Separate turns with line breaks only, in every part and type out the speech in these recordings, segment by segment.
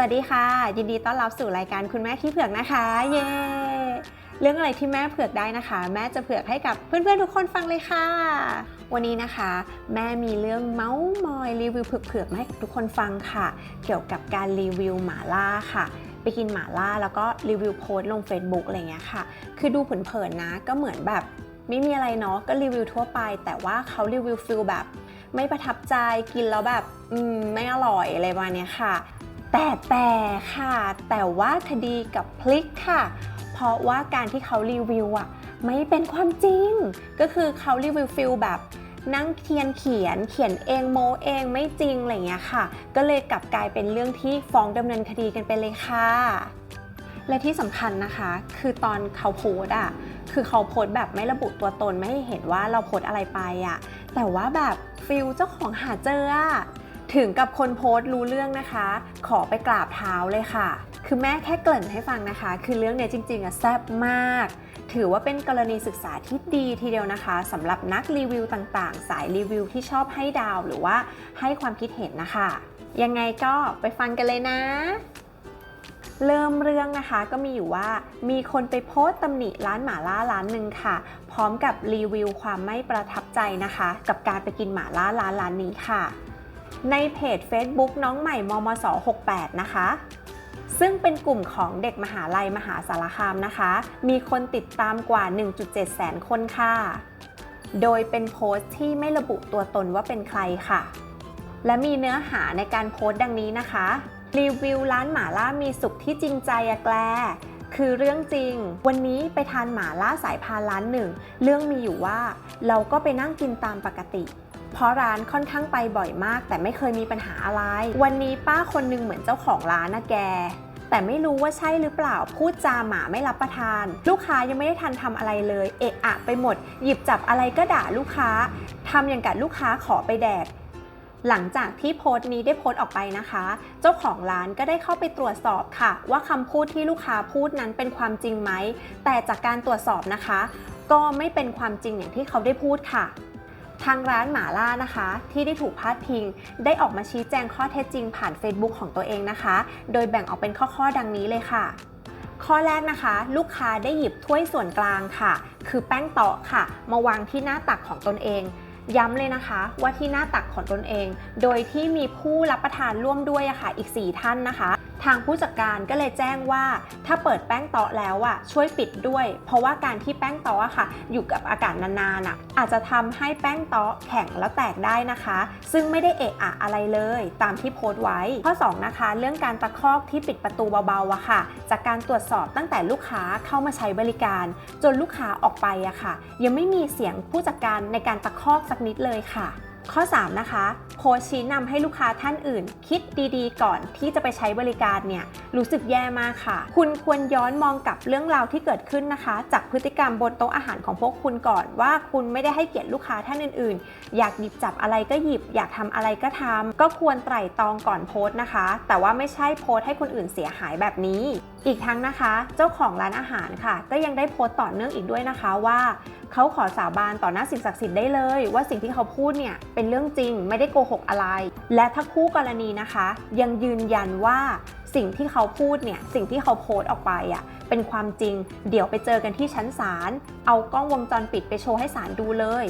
วัสดีค่ะ ยินดีต้อนรับสู่รายการคุณแม่ที่เผือกนะคะ เย้เรื่องอะไรที่แม่เผือกได้นะคะ แม่จะเผือกให้กับเพื่อนๆทุกคนฟังเลยค่ะ วันนี้นะคะ แม่มีเรื่องเมาส์มอยรีวิวเผือกๆมาให้ทุกคนฟังค่ะ เกี่ยวกับการรีวิวหมาล่าค่ะไปกินหมาล่าแล้วก็รีวิวโพสต์ลง Facebook อะไรเงี้ยค่ะ คือดูเผินๆนะ ก็เหมือนแบบไม่มีอะไรเนาะก็รีวิวทั่วไป แต่ว่าเขารีวิวฟิลแบบ ไม่ประทับใจกินแล้วแบบ อืมไม่อร่อยอะไรประมาณเนี้ยค่ะ แต่แต่ค่ะ แต่ว่าคดีกับพลิกค่ะ เพราะว่าการที่เขารีวิวอะไม่เป็นความจริง ก็คือเขารีวิวฟิลแบบนั่งเทียนเขียนเขียนเองโมเองไม่จริงอะไรเงี้ยค่ะ ก็เลยกลับกลายเป็นเรื่องที่ฟ้องดำเนินคดีกันไปเลยค่ะ และที่สำคัญนะคะ คือตอนเขาโพสอะคือเขาโพสแบบไม่ระบุตัวตนไม่ให้เห็นว่าเราโพสอะไรไปอะแต่ว่าแบบฟิลเจ้าของหาเจออะ ถึงกับคนโพสต์รู้เรื่องนะคะ ขอไปกราบเท้าเลยค่ะ คือแม่แค่เกริ่นให้ฟังนะคะ คือเรื่องเนี้ยจริงๆอะแซ่บมาก ถือว่าเป็นกรณีศึกษาที่ดีทีเดียวนะคะสำหรับนักรีวิวต่างๆ สายรีวิวที่ชอบให้ดาวหรือว่าให้ความคิดเห็นนะคะ ยังไงก็ไปฟังกันเลยนะเริ่มเรื่องนะคะก็มีอยู่ว่ามีคนไปโพสต์ตำหนิร้านหมาล่าร้านหนึ่งค่ะ พร้อมกับรีวิวความไม่ประทับใจนะคะ กับการไปกินหมาล่าร้านร้านนี้ค่ะ ในเพจ Facebook น้องใหม่มมศ68 นะคะ ซึ่งเป็นกลุ่มของเด็กมหาลัยมหาสารคามนะคะ มีคนติดตามกว่า 1.7 แสนคนค่ะ โดยเป็นโพสต์ที่ไม่ระบุตัวตนว่าเป็นใครค่ะ และมีเนื้อหาในการโพสต์ดังนี้นะคะ รีวิวร้านหมาล่ามีสุขที่จริงใจอะแกลคือเรื่องจริง วันนี้ไปทานหมาล่าสายพานร้านหนึ่ง เรื่องมีอยู่ว่าเราก็ไปนั่งกินตามปกติ เพราะร้านค่อนข้างไปบ่อยมาก แต่ไม่เคยมีปัญหาอะไร วันนี้ป้าคนหนึงเหมือนเจ้าของร้านนะแกแต่ไม่รู้ว่าใช่หรือเปล่า พูดจาหมาไม่รับประทาน ลูกค้ายังไม่ได้ทันทำอะไรเลย เอะอะไปหมด หยิบจับอะไรก็ด่าลูกค้าทำอย่างกับลูกค้าขอไปแดก หลังจากที่โพสต์นี้ได้โพสต์ออกไปนะคะ เจ้าของร้านก็ได้เข้าไปตรวจสอบค่ะ ว่าคำพูดที่ลูกค้าพูดนั้นเป็นความจริงไหม แต่จากการตรวจสอบนะคะ ก็ไม่เป็นความจริงอย่างที่เขาได้พูดค่ะ ทางร้านหมาล่านะคะ ที่ได้ถูกพาดพิง ได้ออกมาชี้แจงข้อเท็จจริงผ่าน Facebook ของตัวเองนะคะ โดยแบ่งออกเป็นข้อๆดังนี้เลยค่ะ ข้อแรกนะคะ ลูกค้าได้หยิบถ้วยส่วนกลางค่ะ คือแป้งเตาะค่ะ มาวางที่หน้าตักของตนเอง ย้ำเลยนะคะ ว่าที่หน้าตักของตนเอง โดยที่มีผู้รับประทานร่วมด้วยอะค่ะ อีก 4 ท่านนะคะ ทางผู้จัดการก็เลยแจ้งว่า ถ้าเปิดแป้งเตาะแล้วอะช่วยปิดด้วย เพราะว่าการที่แป้งเตาะค่ะ อยู่กับอากาศนานๆอะอาจจะทำให้แป้งเตาะแข็งแล้วแตกได้นะคะ ซึ่งไม่ได้เอะอะอะไรเลย ตามที่โพสต์ไว้ ข้อ 2 นะคะ เรื่องการตะคอกที่ปิดประตูเบาๆอะค่ะ จากการตรวจสอบตั้งแต่ลูกค้าเข้ามาใช้บริการ จนลูกค้าออกไปอะค่ะ ยังไม่มีเสียงผู้จัดการในการตะคอกสักนิดเลยค่ะ ข้อ 3 นะคะโพสต์ชี้นำให้ลูกค้าท่านอื่น คิดดีๆ ก่อนที่จะไปใช้บริการเนี่ยรู้สึกแย่มากค่ะ คุณควรย้อนมองกับเรื่องราวที่เกิดขึ้นนะคะ จากพฤติกรรมบนโต๊ะอาหารของพวกคุณก่อนว่าคุณไม่ได้ให้เกียรติลูกค้าท่านอื่น ๆ อยากหยิบจับอะไรก็หยิบ อยากทำอะไรก็ทำก็ควรไตร่ตรองก่อนโพสต์นะคะ แต่ว่าไม่ใช่โพสต์ให้คนอื่นเสียหายแบบนี้อีกทั้งนะคะ เจ้าของร้านอาหารค่ะ ก็ยังได้โพสต์ต่อเนื่องอีกด้วยนะคะว่าเขาขอสาบานต่อหน้าสิ่งศักดิ์สิทธิ์ได้เลย ว่าสิ่งที่เขาพูดเนี่ยเป็นเรื่องจริงไม่ได้โกหกอะไร และถ้าคู่กรณีนะคะ ยังยืนยันว่าสิ่งที่เขาพูดเนี่ยสิ่งที่เขาโพสต์ออกไปอะเป็นความจริง เดี๋ยวไปเจอกันที่ชั้นศาลเอากล้องวงจรปิดไปโชว์ให้ศาลดูเลย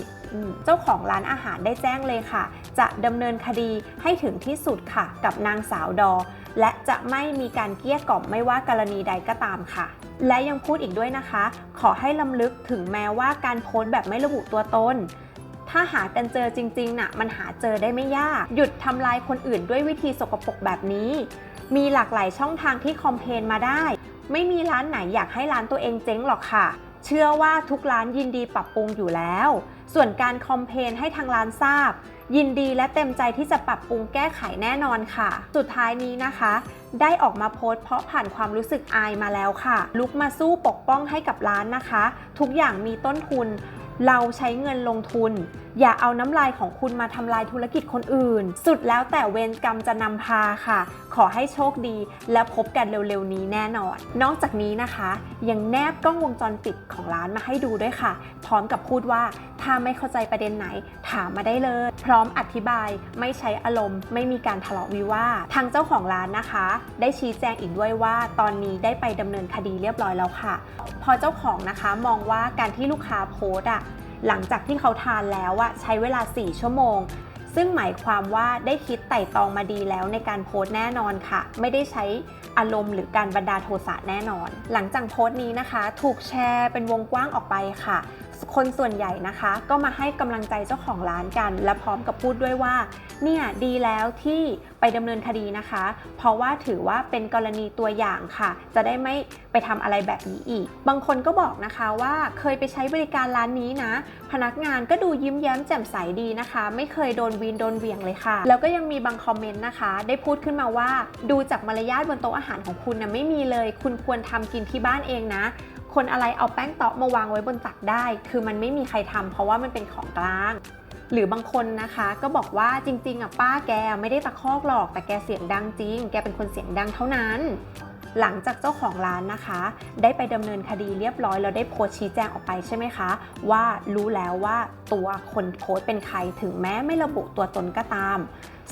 เจ้าของร้านอาหารได้แจ้งเลยค่ะ จะดำเนินคดีให้ถึงที่สุดค่ะ กับนางสาวดอ และจะไม่มีการเกลี้ยกล่อมไม่ว่ากรณีใดก็ตามค่ะ และยังพูดอีกด้วยนะคะ ขอให้ลำลึกถึงแม้ว่าการโพสต์แบบไม่ระบุตัวตนถ้าหากันเจอจริงๆน่ะมันหาเจอได้ไม่ยาก หยุดทำลายคนอื่นด้วยวิธีสกปรกแบบนี้ มีหลากหลายช่องทางที่คอมเพนมาได้ ไม่มีร้านไหนอยากให้ร้านตัวเองเจ๊งหรอกค่ะ เชื่อว่าทุกร้านยินดีปรับปรุงอยู่แล้ว ส่วนการคอมเพนให้ทางร้านทราบ ยินดีและเต็มใจที่จะปรับปรุงแก้ไขแน่นอนค่ะ สุดท้ายนี้นะคะ ได้ออกมาโพสต์เพราะผ่านความรู้สึกอายมาแล้วค่ะ ลุกมาสู้ปกป้องให้กับร้านนะคะ ทุกอย่างมีต้นทุน เราใช้เงินลงทุน อย่าเอาน้ำลายของคุณมาทำลายธุรกิจคนอื่น สุดแล้วแต่เวรกรรมจะนำพาค่ะ ขอให้โชคดี และพบกันเร็วๆนี้แน่นอน นอกจากนี้นะคะ ยังแนบกล้องวงจรปิดของร้านมาให้ดูด้วยค่ะ พร้อมกับพูดว่าถ้าไม่เข้าใจประเด็นไหน ถามมาได้เลย พร้อมอธิบายไม่ใช้อารมณ์ ไม่มีการทะเลาะวิวาททางเจ้าของร้านนะคะ ได้ชี้แจงอีกด้วยว่า ตอนนี้ได้ไปดำเนินคดีเรียบร้อยแล้วค่ะ พอเจ้าของนะคะมองว่าการที่ลูกค้าโพสอะ หลังจากที่เขาทานแล้วอะใช้เวลา 4 ชั่วโมง ซึ่งหมายความว่าได้คิดไต่ตองมาดีแล้วในการโพสต์แน่นอนค่ะ ไม่ได้ใช้อารมณ์หรือการบันดาลโทสะแน่นอน หลังจากโพสต์นี้นะคะ ถูกแชร์เป็นวงกว้างออกไปค่ะ คนส่วนใหญ่นะคะ ก็มาให้กำลังใจเจ้าของร้านกัน และพร้อมกับพูดด้วยว่า เนี่ยดีแล้วที่ไปดำเนินคดีนะคะ เพราะว่าถือว่าเป็นกรณีตัวอย่างค่ะ จะได้ไม่ไปทำอะไรแบบนี้อีก บางคนก็บอกนะคะว่าเคยไปใช้บริการร้านนี้นะ พนักงานก็ดูยิ้มแย้มแจ่มใสดีนะคะ ไม่เคยโดนวีนโดนเหวี่ยงเลยค่ะ แล้วก็ยังมีบางคอมเมนต์นะคะ ได้พูดขึ้นมาว่า ดูจากมารยาทบนโต๊ะอาหารของคุณนะไม่มีเลย คุณควรทำกินที่บ้านเองนะ คนอะไรเอาแป้งเตาะมาวางไว้บนตักได้ คือมันไม่มีใครทำเพราะว่ามันเป็นของกลาง หรือบางคนนะคะก็บอกว่าจริงๆอะป้าแกไม่ได้ตะคอกหรอก แต่แกเสียงดังจริง แกเป็นคนเสียงดังเท่านั้น หลังจากเจ้าของร้านนะคะ ได้ไปดำเนินคดีเรียบร้อยแล้วได้โพสชี้แจงออกไปใช่ไหมคะ ว่ารู้แล้วว่าตัวคนโพสเป็นใครถึงแม้ไม่ระบุตัวตนก็ตาม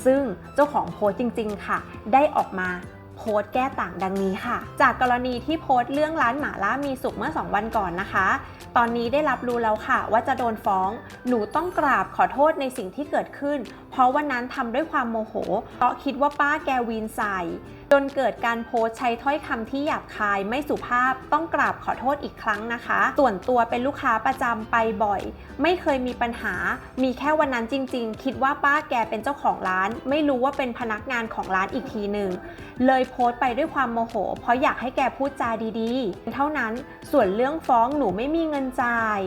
ซึ่งเจ้าของโพสจริง ๆ ค่ะ ได้ออกมา โพสต์แก้ต่างดังนี้ค่ะ จากกรณีที่โพสต์เรื่องร้านหมาล่ามีสุขเมื่อ 2 วันก่อนนะคะ ตอนนี้ได้รับรู้แล้วค่ะ ว่าจะโดนฟ้อง หนูต้องกราบขอโทษในสิ่งที่เกิดขึ้น เพราะวันนั้นทำด้วยความโมโหเพราะคิดว่าป้าแกวีนใส่ จนเกิดการโพสต์ใช้ถ้อยคำที่หยาบคายไม่สุภาพต้องกราบขอโทษอีกครั้งนะคะ ส่วนตัวเป็นลูกค้าประจำไปบ่อย ไม่เคยมีปัญหา มีแค่วันนั้นจริง ๆ คิดว่าป้าแกเป็นเจ้าของร้าน ไม่รู้ว่าเป็นพนักงานของร้านอีกทีหนึ่งเลยโพสต์ไปด้วยความโมโห เพราะอยากให้แกพูดจาดีๆ เท่านั้นส่วนเรื่องฟ้องหนูไม่มีเงินจ่าย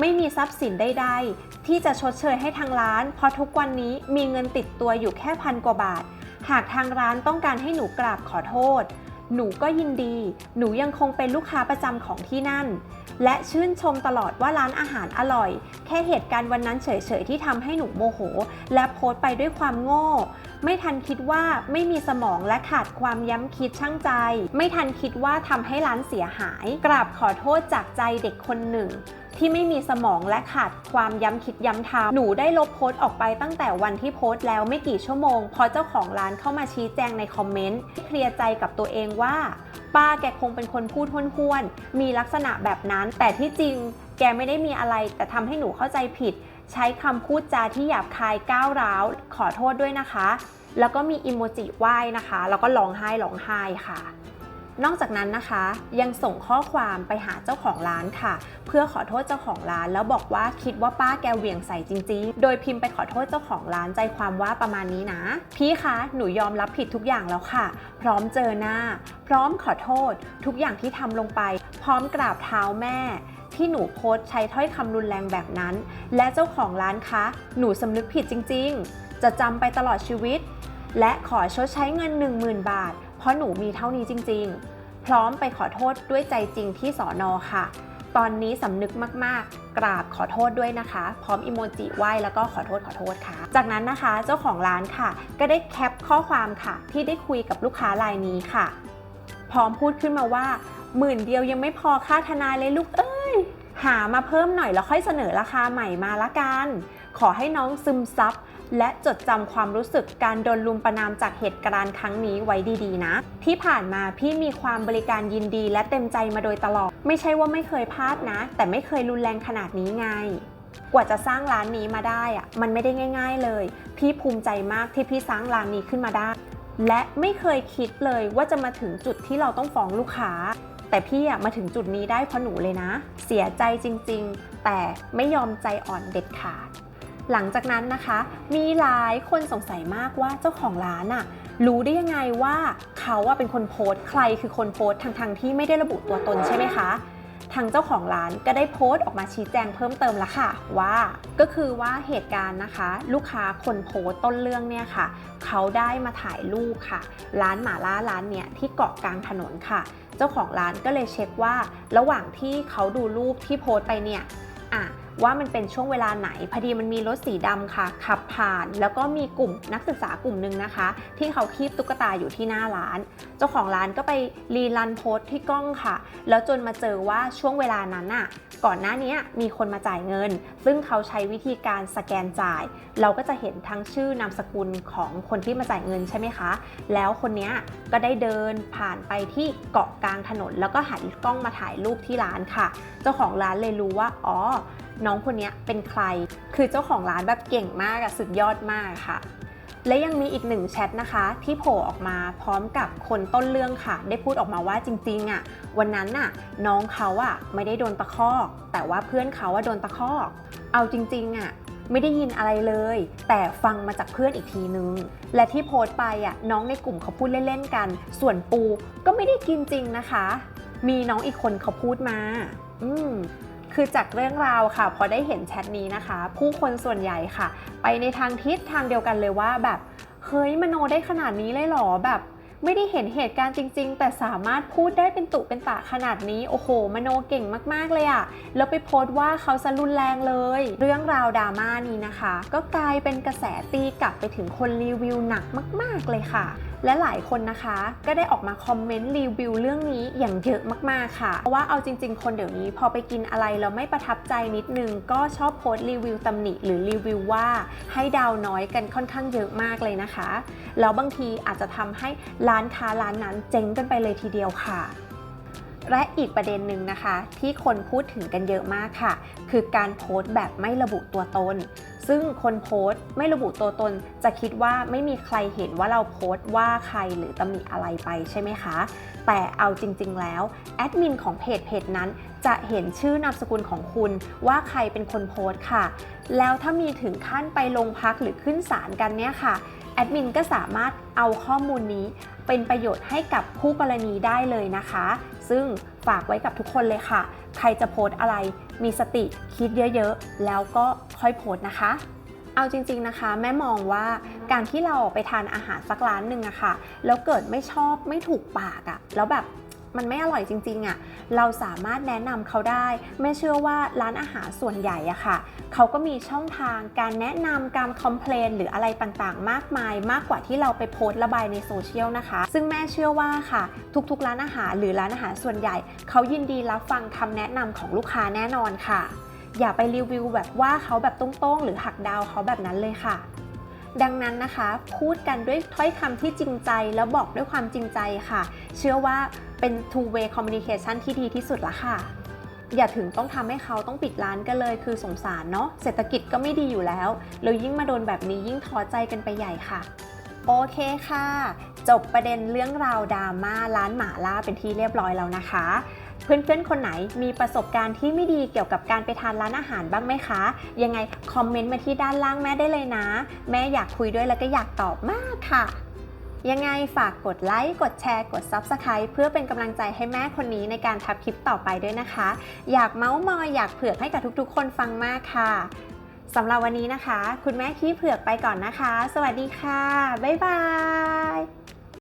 ไม่มีทรัพย์สินใดๆที่จะชดเชยให้ทางร้าน เพราะทุกวันนี้มีเงินติดตัวอยู่แค่พันกว่าบาท หากทางร้านต้องการให้หนูกราบขอโทษ หนูก็ยินดี หนูยังคงเป็นลูกค้าประจำของที่นั่น และชื่นชมตลอดว่าร้านอาหารอร่อย แค่เหตุการณ์วันนั้นเฉยๆที่ทำให้หนูโมโห และโพสต์ไปด้วยความโง่ ไม่ทันคิดว่าไม่มีสมองและขาดความย้ำคิดช่างใจ ไม่ทันคิดว่าทำให้ร้านเสียหาย กราบขอโทษจากใจเด็กคนหนึ่ง ที่ไม่มีสมองและขาดความย้ำคิดย้ำทำหนูได้ลบโพสต์ออกไปตั้งแต่วันที่โพสต์แล้วไม่กี่ชั่วโมง พอเจ้าของร้านเข้ามาชี้แจงในคอมเมนต์เคลียร์ใจกับตัวเองว่า ป้าแกคงเป็นคนพูดห้วนๆมีลักษณะแบบนั้น แต่ที่จริงแกไม่ได้มีอะไรแต่ทำให้หนูเข้าใจผิด ใช้คำพูดจาที่หยาบคายก้าวร้าว ขอโทษด้วยนะคะ แล้วก็มีอิโมจิไหว้นะคะ แล้วก็ร้องไห้ร้องไห้ค่ะนอกจากนั้นนะคะยังส่งข้อความไปหาเจ้าของร้านค่ะ เพื่อขอโทษเจ้าของร้าน แล้วบอกว่าคิดว่าป้าแกเหวี่ยงใส่จริงๆ โดยพิมพ์ไปขอโทษเจ้าของร้านใจความว่าประมาณนี้นะ พี่คะหนูยอมรับผิดทุกอย่างแล้วค่ะ พร้อมเจอหน้า พร้อมขอโทษ ทุกอย่างที่ทำลงไป พร้อมกราบเท้าแม่ ที่หนูโพสใช้ถ้อยคำรุนแรงแบบนั้น และเจ้าของร้านคะหนูสำนึกผิดจริง ๆ จะจำไปตลอดชีวิต และขอชดใช้เงิน 10,000 บาท เพราะหนูมีเท่านี้จริง ๆ พร้อมไปขอโทษด้วยใจจริงที่สอนอค่ะ ตอนนี้สำนึกมากๆ กราบขอโทษด้วยนะคะ พร้อมอิโมจิไหว้แล้วก็ขอโทษขอโทษค่ะ จากนั้นนะคะเจ้าของร้านค่ะ ก็ได้แคปข้อความค่ะ ที่ได้คุยกับลูกค้ารายนี้ค่ะ พร้อมพูดขึ้นมาว่าหมื่นเดียวยังไม่พอค่าทนายเลยลูกเอ้ย หามาเพิ่มหน่อยแล้วค่อยเสนอราคาใหม่มาละกัน ขอให้น้องซึมซับและจดจำความรู้สึกการโดนลุมประนามจากเหตุการณ์ครั้งนี้ไว้ดีๆ นะ ที่ผ่านมาพี่มีความบริการยินดีและเต็มใจมาโดยตลอด ไม่ใช่ว่าไม่เคยพลาดนะ แต่ไม่เคยรุนแรงขนาดนี้ไง กว่าจะสร้างร้านนี้มาได้อะมันไม่ได้ง่าย ๆเลย พี่ภูมิใจมากที่พี่สร้างร้านนี้ขึ้นมาได้ และไม่เคยคิดเลยว่าจะมาถึงจุดที่เราต้องฟ้องลูกค้า แต่พี่อะมาถึงจุดนี้ได้เพราะหนูเลยนะ เสียใจจริงๆ แต่ไม่ยอมใจอ่อนเด็ดขาด หลังจากนั้นนะคะ มีหลายคนสงสัยมากว่าเจ้าของร้านอะรู้ได้ยังไงว่าเขาอะเป็นคนโพสต์ใครคือคนโพสต์ทางๆที่ไม่ได้ระบุตัวตนใช่ไหมคะ ทางเจ้าของร้านก็ได้โพสต์ออกมาชี้แจงเพิ่มเติมแล้วค่ะว่า ก็คือว่าเหตุการณ์นะคะ ลูกค้าคนโพสต์ต้นเรื่องเนี่ยค่ะ เขาได้มาถ่ายรูปค่ะ ร้านหมาล่าร้านเนี่ยที่เกาะกลางถนนค่ะ เจ้าของร้านก็เลยเช็คว่า ระหว่างที่เขาดูรูปที่โพสต์ไปเนี่ยอะ ว่ามันเป็นช่วงเวลาไหนพอดีมันมีรถสีดำค่ะ ขับผ่าน แล้วก็มีกลุ่มนักศึกษากลุ่มหนึ่งนะคะ ที่เขาคีบตุ๊กตาอยู่ที่หน้าร้าน เจ้าของร้านก็ไปรีรันโพสต์ที่กล้องค่ะ แล้วจนมาเจอว่าช่วงเวลานั้นน่ะก่อนหน้านี้มีคนมาจ่ายเงิน ซึ่งเขาใช้วิธีการสแกนจ่าย เราก็จะเห็นทั้งชื่อนามสกุลของคนที่มาจ่ายเงินใช่ไหมคะ แล้วคนนี้ก็ได้เดินผ่านไปที่เกาะกลางถนน แล้วก็หันกล้องมาถ่ายรูปที่ร้านค่ะ เจ้าของร้านเลยรู้ว่า อ๋อ น้องคนนี้เป็นใคร คือเจ้าของร้านแบบเก่งมากอะสุดยอดมากค่ะ และยังมีอีกหนึ่งแชทนะคะ ที่โผล่ออกมาพร้อมกับคนต้นเรื่องค่ะ ได้พูดออกมาว่าจริงๆอะวันนั้นน่ะน้องเขาอะไม่ได้โดนตะคอก แต่ว่าเพื่อนเขาว่าโดนตะคอก เอาจริงๆอะไม่ได้ยินอะไรเลย แต่ฟังมาจากเพื่อนอีกทีนึง และที่โพสต์ไปอะน้องในกลุ่มเขาพูดเล่นๆกัน ส่วนปูก็ไม่ได้กินจริงนะคะ มีน้องอีกคนเขาพูดมา อืม คือจากเรื่องราวค่ะ พอได้เห็นแชทนี้นะคะ ผู้คนส่วนใหญ่ค่ะ ไปในทางทิศทางเดียวกันเลยว่าแบบเฮ้ยมโนได้ขนาดนี้เลยหรอแบบไม่ได้เห็นเหตุการณ์จริง ๆ แต่สามารถพูดได้เป็นตุเป็นตะขนาดนี้ โอ้โห มโนเก่งมาก ๆ เลยอะแล้วไปโพสต์ว่าเขาสรุนแรงเลย เรื่องราวดราม่านี้นะคะ ก็กลายเป็นกระแสตีกลับไปถึงคนรีวิวหนักมาก ๆ เลยค่ะ และหลายคนนะคะ ก็ได้ออกมาคอมเมนต์รีวิวเรื่องนี้อย่างเยอะมากๆค่ะ เพราะว่าเอาจริง ๆ คนเดี๋ยวนี้พอไปกินอะไรแล้วไม่ประทับใจนิดนึง ก็ชอบโพสต์รีวิวตำหนิหรือรีวิวว่าให้ดาวน้อยกันค่อนข้างเยอะมากเลยนะคะ แล้วบางทีอาจจะทำให้ร้านค้าร้านนั้นเจ๊งกันไปเลยทีเดียวค่ะและอีกประเด็นหนึ่งนะคะ ที่คนพูดถึงกันเยอะมากค่ะ คือการโพสต์แบบไม่ระบุตัวตน ซึ่งคนโพสต์ไม่ระบุตัวตน จะคิดว่าไม่มีใครเห็นว่าเราโพสต์ว่าใครหรือตำหนิอะไรไปใช่ไหมคะ แต่เอาจริง ๆ แล้วแอดมินของเพจเพจนั้นจะเห็นชื่อนามสกุลของคุณว่าใครเป็นคนโพสต์ค่ะ แล้วถ้ามีถึงขั้นไปโรงพักหรือขึ้นศาลกันเนี่ยค่ะแอดมินก็สามารถเอาข้อมูลนี้เป็นประโยชน์ให้กับคู่กรณีได้เลยนะคะ ซึ่งฝากไว้กับทุกคนเลยค่ะ ใครจะโพสต์อะไร มีสติคิดเยอะๆ แล้วก็ ค่อยโพสต์นะคะ เอาจริงๆนะคะ แม่มองว่าการที่เราไปทานอาหารสักร้านหนึ่งอะค่ะแล้วเกิดไม่ชอบไม่ถูกปากอะแล้วแบบมันไม่อร่อยจริงๆอะเราสามารถแนะนำเขาได้แม่เชื่อว่าร้านอาหารส่วนใหญ่อะค่ะ เขาก็มีช่องทางการแนะนำการคอมเพลนหรืออะไรต่างๆ มากมาย มากกว่าที่เราไปโพสต์ระบายในโซเชียลนะคะ ซึ่งแม่เชื่อว่าค่ะ ทุกๆ ร้านอาหารหรือร้านอาหารส่วนใหญ่ เขายินดีรับฟังคำแนะนำของลูกค้าแน่นอนค่ะ อย่าไปรีวิวแบบว่าเขาแบบตรงๆ หรือหักดาวเขาแบบนั้นเลยค่ะ ดังนั้นนะคะ พูดกันด้วยถ้อยคำที่จริงใจแล้วบอกด้วยความจริงใจค่ะ เชื่อว่าเป็น two way communication ที่ดีที่สุดละค่ะ อย่าถึงต้องทำให้เขาต้องปิดร้านกันเลยคือสงสารเนาะเศรษฐกิจก็ไม่ดีอยู่แล้วแล้วยิ่งมาโดนแบบนี้ยิ่งท้อใจกันไปใหญ่ค่ะ โอเคค่ะ จบประเด็นเรื่องราวดราม่าร้านหมาล่าเป็นที่เรียบร้อยแล้วนะคะ เพื่อนๆ คนไหนมีประสบการณ์ที่ไม่ดีเกี่ยวกับการไปทานร้านอาหารบ้างไหมคะ ยังไงคอมเมนต์มาที่ด้านล่างแม่ได้เลยนะ แม่อยากคุยด้วยแล้วก็อยากตอบมากค่ะ ยังไงฝากกดไลค์ กดแชร์ กด Subscribe เพื่อเป็นกำลังใจให้แม่คนนี้ในการทับคลิปต่อไปด้วยนะคะ อยากเมาส์มอยอยากเผือกให้กับทุกๆ คนฟังมากค่ะสำหรับวันนี้นะคะ คุณแม่ขี้เผือกไปก่อนนะคะ สวัสดีค่ะ บ๊ายบาย